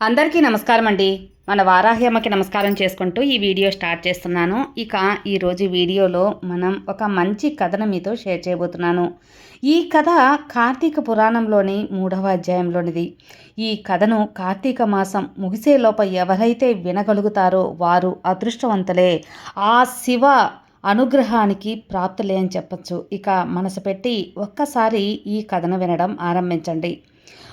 అందరికీ నమస్కారం అండి మన వారాహ్యమ్మకి నమస్కారం చేసుకుంటూ ఈ వీడియో స్టార్ట్ చేస్తున్నాను. ఇక ఈరోజు వీడియోలో మనం ఒక మంచి కథను మీతో షేర్ చేయబోతున్నాను. ఈ కథ కార్తీక పురాణంలోని మూడవ అధ్యాయంలోనిది. ఈ కథను కార్తీక మాసం ముగిసేలోప ఎవరైతే వినగలుగుతారో వారు అదృష్టవంతులే. ఆ శివ అనుగ్రహానికి ప్రాప్తులే అని చెప్పచ్చు. ఇక మనసు పెట్టి ఒక్కసారి ఈ కథను వినడం ఆరంభించండి.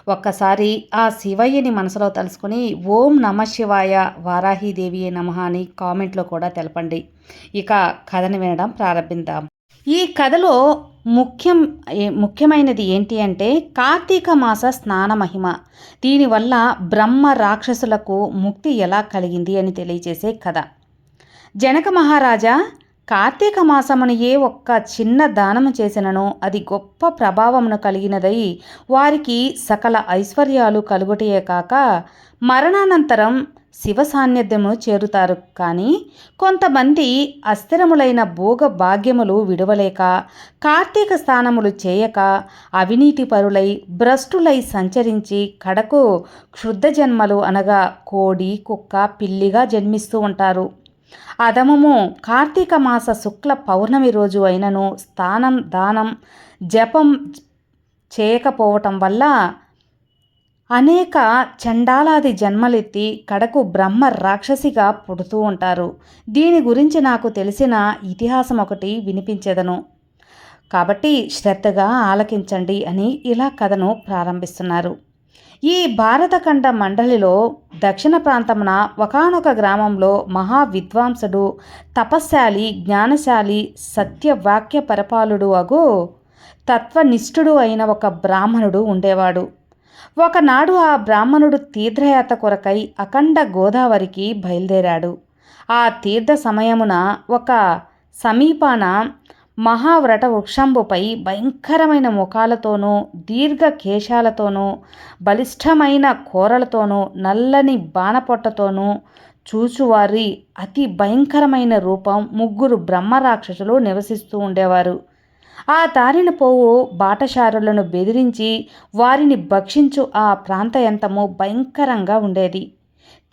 ఒక్కసారి ఆ శివయ్యని మనసులో తలుసుకుని ఓం నమ శివాయ వారాహీదేవి నమ అని కామెంట్లో కూడా తెలపండి. ఇక కథను వినడం ప్రారంభిద్దాం. ఈ కథలో ముఖ్యం ముఖ్యమైనది ఏంటి అంటే కార్తీక మాస స్నాన మహిమ. దీనివల్ల బ్రహ్మ రాక్షసులకు ముక్తి ఎలా కలిగింది అని తెలియజేసే కథ. జనక మహారాజా కార్తీక మాసమును ఏ ఒక్క చిన్న దానము చేసినను అది గొప్ప ప్రభావమును కలిగినదై వారికి సకల ఐశ్వర్యాలు కలుగుటయే కాక మరణానంతరం శివ సాన్నిధ్యమును చేరుతారు. కానీ కొంతమంది అస్థిరములైన భోగ భాగ్యములు విడవలేక కార్తీక స్థానములు చేయక అవినీతి పరులై భ్రష్టులై సంచరించి కడకు క్షుద్ధ జన్మలు అనగా కోడి కుక్క పిల్లిగా జన్మిస్తూ ఉంటారు. అదమము కార్తీక మాస శుక్ల పౌర్ణమి రోజు అయినను స్థానం దానం జపం చేయకపోవటం వల్ల అనేక చండాలాది జన్మలెత్తి కడకు బ్రహ్మ రాక్షసిగా పుడుతూ ఉంటారు. దీని గురించి నాకు తెలిసిన ఇతిహాసం ఒకటి వినిపించెదను. కాబట్టి శ్రద్ధగా ఆలకించండి అని ఇలా కథను ప్రారంభిస్తున్నారు. ఈ భారతఖండ మండలిలో దక్షిణ ప్రాంతమున ఒకానొక గ్రామంలో మహా విద్వాంసుడు తపశ్శాలి జ్ఞానశాలి సత్యవాక్య పరపాలుడు అగు తత్వనిష్ఠుడు అయిన ఒక బ్రాహ్మణుడు ఉండేవాడు. ఒకనాడు ఆ బ్రాహ్మణుడు తీర్థయాత్ర కొరకై అఖండ గోదావరికి బయలుదేరాడు. ఆ తీర్థ సమయమున ఒక సమీపాన మహావ్రట వృక్షంబుపై భయంకరమైన ముఖాలతోనూ దీర్ఘ కేశాలతోనూ బలిష్టమైన కూరలతోనూ నల్లని బాణపొట్టతోనూ చూచువారి అతి భయంకరమైన రూపం ముగ్గురు బ్రహ్మరాక్షసులు నివసిస్తూ ఉండేవారు. ఆ తారిన పోవు బాటశారులను బెదిరించి వారిని భక్షించు ఆ ప్రాంతయంతము భయంకరంగా ఉండేది.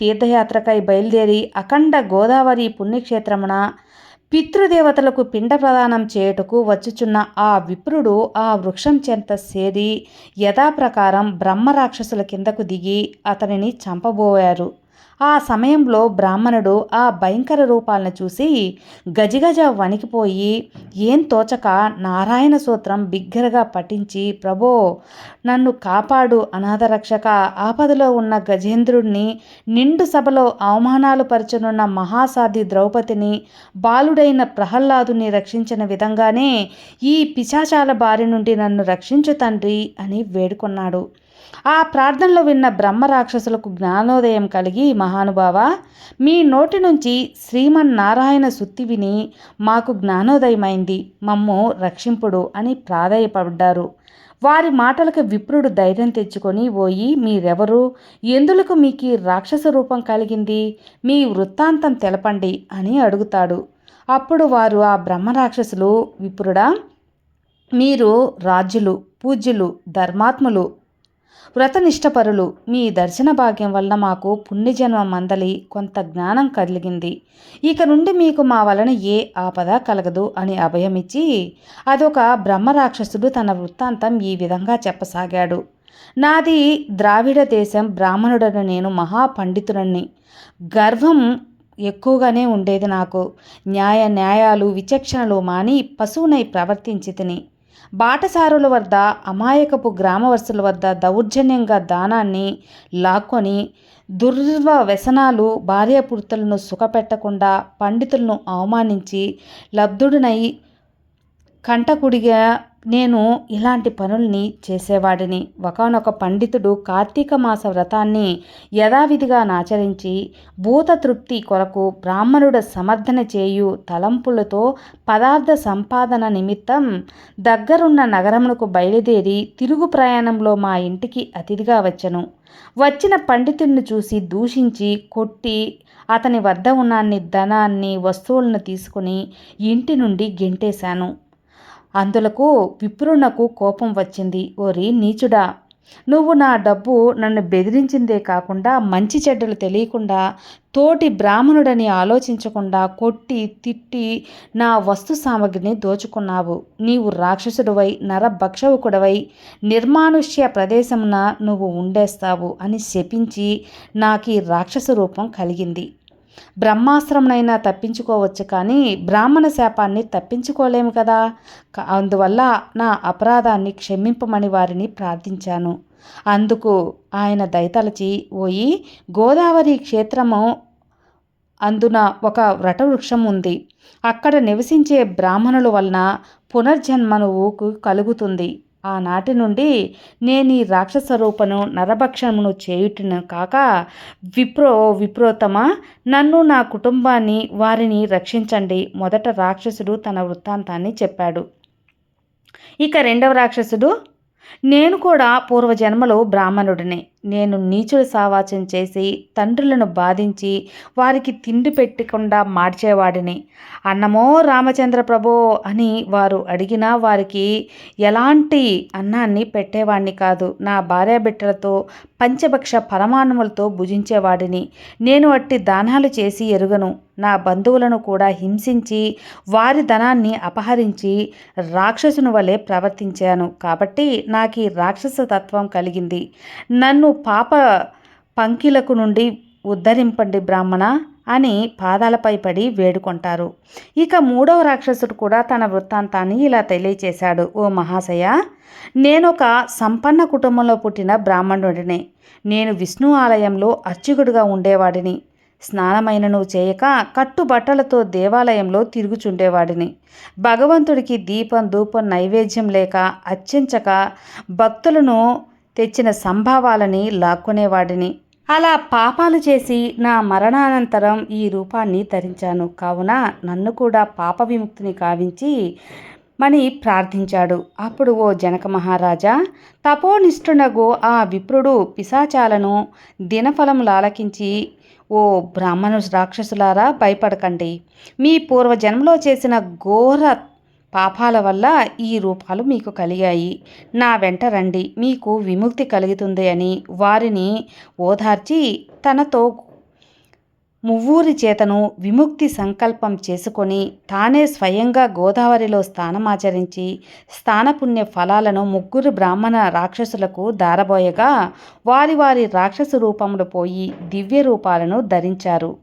తీర్థయాత్రకై బయలుదేరి అఖండ గోదావరి పుణ్యక్షేత్రమున పితృదేవతలకు పిండ ప్రదానం చేయుటకు వచ్చుచున్న ఆ విప్రుడు ఆ వృక్షం చెంత సేరి యథాప్రకారం బ్రహ్మరాక్షసుల కిందకు దిగి అతనిని చంపబోయారు. ఆ సమయంలో బ్రాహ్మణుడు ఆ భయంకర రూపాలను చూసి గజిగజ వణికిపోయి ఏం తోచక నారాయణ సూత్రం బిగ్గరగా పఠించి ప్రభో నన్ను కాపాడు అనాథరక్షక ఆపదలో ఉన్న గజేంద్రుణ్ణి నిండు సభలో అవమానాలు పరచనున్న మహాసాధి ద్రౌపదిని బాలుడైన ప్రహ్లాదుని రక్షించిన విధంగానే ఈ పిశాచాల బారి నుండి నన్ను రక్షించు తండ్రి అని వేడుకొన్నాడు. ఆ ప్రార్థనలో విన్న బ్రహ్మ రాక్షసులకు జ్ఞానోదయం కలిగి మహానుభావ మీ నోటి నుంచి శ్రీమన్నారాయణ సుత్తి విని మాకు జ్ఞానోదయమైంది మమ్ము రక్షింపుడు అని ప్రాధాయపడ్డారు. వారి మాటలకు విప్రుడు ధైర్యం తెచ్చుకొని పోయి మీరెవరు? ఎందులకు మీకు రాక్షస రూపం కలిగింది? మీ వృత్తాంతం తెలపండి అని అడుగుతాడు. అప్పుడు వారు ఆ బ్రహ్మరాక్షసులు విప్రుడా మీరు రాజులు పూజ్యులు ధర్మాత్ములు వ్రతనిష్టపరులు మీ దర్శన భాగ్యం వల్ల మాకు పుణ్యజన్మ మందలి కొంత జ్ఞానం కలిగింది. ఇక నుండి మీకు మా వలన ఏ ఆపద కలగదు అని అభయమిచ్చి అదొక బ్రహ్మరాక్షసుడు తన వృత్తాంతం ఈ విధంగా చెప్పసాగాడు. నాది ద్రావిడ దేశం బ్రాహ్మణుడని నేను మహాపండితుడని గర్వం ఎక్కువగానే ఉండేది నాకు. న్యాయ న్యాయాలు విచక్షణలు మాని పశువునై ప్రవర్తించి తిని బాటసారుల వద్ద అమాయకపు గ్రామవస్తుల వద్ద దౌర్జన్యంగా దానాన్ని లాక్కొని దుర్వ వ్యసనాలు భార్యాపుర్తలను సుఖపెట్టకుండా పండితులను అవమానించి లబ్ధుడినై కంటకుడిగా నేను ఇలాంటి పనుల్ని చేసేవాడిని. ఒకనొక పండితుడు కార్తీక మాస వ్రతాన్ని యథావిధిగా నాచరించి భూత తృప్తి కొరకు బ్రాహ్మణుడు సమర్థన చేయు తలంపులతో పదార్థ సంపాదన నిమిత్తం దగ్గరున్న నగరమునకు బయలుదేరి తిరుగు ప్రయాణంలో మా ఇంటికి అతిథిగా వచ్చను. వచ్చిన పండితుడిని చూసి దూషించి కొట్టి అతని వద్ద ఉన్న అన్ని ధనాన్ని వస్తువులను తీసుకుని ఇంటి నుండి గెంటేశాను. అందులకు విప్రునకు కోపం వచ్చింది. ఓరి నీచుడా నువ్వు నా డబ్బు నన్ను బెదిరించిందే కాకుండా మంచి చెడ్డలు తెలియకుండా తోటి బ్రాహ్మణుడని ఆలోచించకుండా కొట్టి తిట్టి నా వస్తు సామగ్రిని దోచుకున్నావు. నీవు రాక్షసుడివై నరభక్షవుకుడవై నిర్మానుష్య ప్రదేశమున నువ్వు ఉండేస్తావు అని శపించి నాకు ఈ రాక్షస రూపం కలిగింది. బ్రహ్మాస్త్రంనైనా తప్పించుకోవచ్చు కానీ బ్రాహ్మణ శాపాన్ని తప్పించుకోలేము కదా. అందువల్ల నా అపరాధాన్ని క్షమింపమని వారిని ప్రార్థించాను. అందుకు ఆయన దయతలచి పోయి గోదావరి క్షేత్రము అందున ఒక వ్రటవృక్షం ఉంది. అక్కడ నివసించే బ్రాహ్మణుల వలన పునర్జన్మను కలుగుతుంది. ఆనాటి నుండి నేను ఈ రాక్షస రూపను నరభక్షణమును చేయుటను కాక విప్రో విప్రోతమ నన్ను నా కుటుంబాన్ని వారిని రక్షించండి. మొదట రాక్షసుడు తన వృత్తాంతాన్ని చెప్పాడు. ఇక రెండవ రాక్షసుడు నేను కూడా పూర్వజన్మలో బ్రాహ్మణుడిని. నేను నీచుడు సావాచం చేసి తండ్రులను బాధించి వారికి తిండి పెట్టకుండా మార్చేవాడిని. అన్నమో రామచంద్ర ప్రభో అని వారు అడిగినా వారికి ఎలాంటి అన్నాన్ని పెట్టేవాడిని కాదు. నా భార్యాబిట్టలతో పంచభక్ష పరమాణములతో భుజించేవాడిని. నేను అట్టి దానాలు చేసి ఎరుగను. నా బంధువులను కూడా హింసించి వారి ధనాన్ని అపహరించి రాక్షసుని వలె ప్రవర్తించాను. కాబట్టి నాకు ఈ రాక్షస తత్వం కలిగింది. నన్ను పాప పంకిలకు నుండి ఉద్ధరింపండి బ్రాహ్మణ అని పాదాలపై పడి వేడుకుంటారు. ఇక మూడవ రాక్షసుడు కూడా తన వృత్తాంతాన్ని ఇలా తెలియచేశాడు. ఓ మహాశయ నేనొక సంపన్న కుటుంబంలో పుట్టిన బ్రాహ్మణుడిని. నేను విష్ణు ఆలయంలో అర్చకుడిగా ఉండేవాడిని. స్నానమైనను చేయక కట్టుబట్టలతో దేవాలయంలో తిరుగుచుండేవాడిని. భగవంతుడికి దీపం ధూపం నైవేద్యం లేక అర్చించక భక్తులను తెచ్చిన సంభావాలని లాక్కునేవాడిని. అలా పాపాలు చేసి నా మరణానంతరం ఈ రూపాన్ని ధరించాను. కావున నన్ను కూడా పాప విముక్తిని కావించి మని ప్రార్థించాడు. అప్పుడు ఓ జనక మహారాజా తపోనిష్ఠునగు ఆ విప్రుడు పిశాచాలను దినఫలం లాలకించి ఓ బ్రాహ్మణు రాక్షసులారా భయపడకండి. మీ పూర్వజన్మలో చేసిన ఘోర పాపాల వల్ల ఈ రూపాలు మీకు కలిగాయి. నా వెంట రండి. మీకు విముక్తి కలుగుతుంది అని వారిని ఓదార్చి తనతో మువ్వూరి చేతను విముక్తి సంకల్పం చేసుకొని తానే స్వయంగా గోదావరిలో స్థానమాచరించి స్థానపుణ్య ఫలాలను ముగ్గురు బ్రాహ్మణ రాక్షసులకు దారబోయగా వారి వారి రాక్షస రూపములు పోయి దివ్య రూపాలను ధరించారు.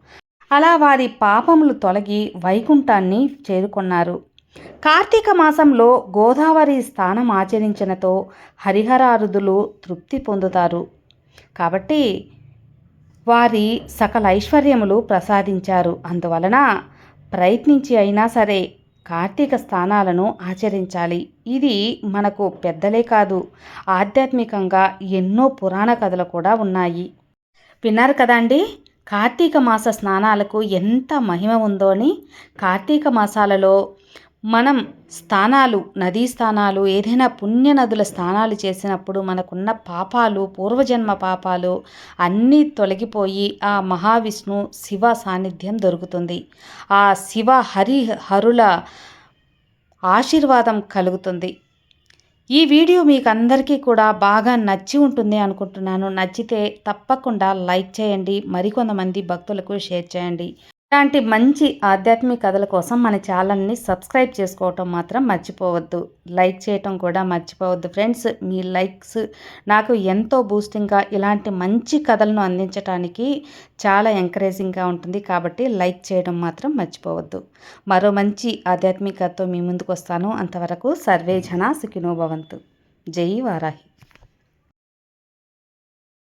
అలా వారి పాపములు తొలగి వైకుంఠాన్ని చేరుకున్నారు. కార్తీక మాసంలో గోదావరి స్థానం ఆచరించినతో హరిహరారుదులు తృప్తి పొందుతారు. కాబట్టి వారి సకల ఐశ్వర్యములు ప్రసాదించారు. అందువలన ప్రయత్నించి అయినా సరే కార్తీక స్థానాలను ఆచరించాలి. ఇది మనకు పెద్దలే కాదు ఆధ్యాత్మికంగా ఎన్నో పురాణ కథలు కూడా ఉన్నాయి. విన్నారు కదండి కార్తీక మాస స్నానాలకు ఎంత మహిమ ఉందో అని? కార్తీక మాసాలలో మనం స్థానాలు నదీ స్థానాలు ఏదైనా పుణ్య నదుల స్థానాలు చేసినప్పుడు మనకున్న పాపాలు పూర్వజన్మ పాపాలు అన్నీ తొలగిపోయి ఆ మహావిష్ణు శివ సాన్నిధ్యం దొరుకుతుంది. ఆ శివ హరి హరుల ఆశీర్వాదం కలుగుతుంది. ఈ వీడియో మీకు అందరికీ కూడా బాగా నచ్చి ఉంటుంది అనుకుంటున్నాను. నచ్చితే తప్పకుండా లైక్ చేయండి. మరికొంతమంది భక్తులకు షేర్ చేయండి. ఇలాంటి మంచి ఆధ్యాత్మిక కథల కోసం మన ఛానల్ని సబ్స్క్రైబ్ చేసుకోవటం మాత్రం మర్చిపోవద్దు. లైక్ చేయటం కూడా మర్చిపోవద్దు ఫ్రెండ్స్. మీ లైక్స్ నాకు ఎంతో బూస్టింగ్గా ఇలాంటి మంచి కథలను అందించడానికి చాలా ఎంకరేజింగ్గా ఉంటుంది. కాబట్టి లైక్ చేయడం మాత్రం మర్చిపోవద్దు. మరో మంచి ఆధ్యాత్మికతో మీ ముందుకు వస్తాను. అంతవరకు సర్వే జన సుఖినోభవంతు జై వారాహి.